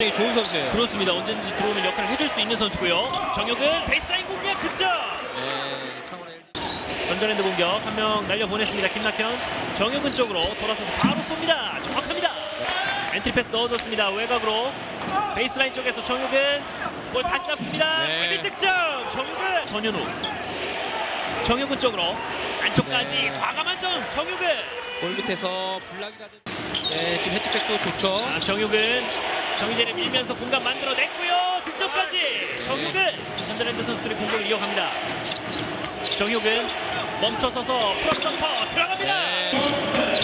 굉장히 좋은 선수예요. 그렇습니다. 언제든지 들어오는 역할을 해줄 수 있는 선수고요. 정혁은 베이스라인 공격 득점. 네, 전자랜드 공격 한 명 날려 보냈습니다. 김낙현 정혁은 쪽으로 돌아서서 바로 쏩니다. 정확합니다. 엔트리 패스 넣어줬습니다. 외곽으로 베이스라인 쪽에서 정혁은 볼 다시 잡습니다. 네. 골밑 득점. 정혁은 전현우. 정혁은 쪽으로 안쪽까지 네. 과감한 점. 정혁은 골 밑에서 블락이라든 네, 지금 해치백도 좋죠. 아, 정혁은 정희재를 밀면서 공간 만들어냈고요. 득점까지 정혁은 전자랜드 선수들이 공격을 이어갑니다. 정혁은 멈춰서서 프로 점퍼 들어갑니다. 네.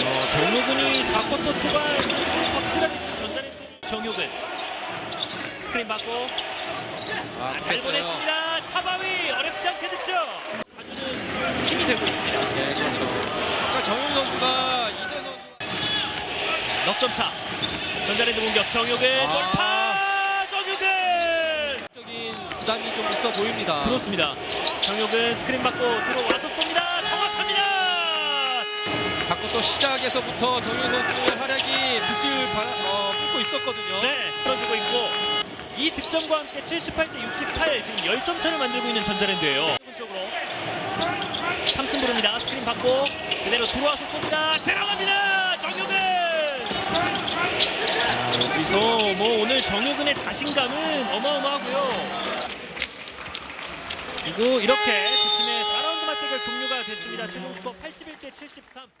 어, 정효근이 4쿼터 초반 확실하게 전달했 정효근 스크린 받고 아, 잘 그랬어요. 보냈습니다 차바위 어렵지 않게 넉점 차. 전자랜드 공격 정효근. 아. 돌파 정효근! 적인 부담이 좀 있어 보입니다. 그렇습니다. 정효근 스크린 받고 들어와서 쏩니다. 정확합니다. 4쿼터 시작에서부터 정용 선수의 활약이 빛을 발, 어, 뿜고 있었거든요. 네 떨어지고 있고. 이 득점과 함께 78대 68 지금 10점 차를 만들고 있는 전자랜드예요. 오른쪽으로. 삼승 부릅니다. 스크린 받고 그대로 들어와서 쏩니다. 들어갑니다 정효근 아, 여기서 뭐 오늘 정효근의 자신감은 어마어마하고요. 그리고 이렇게 두 팀의 4라운드 맞대결 종료가 됐습니다. 최종 스코어 81대 73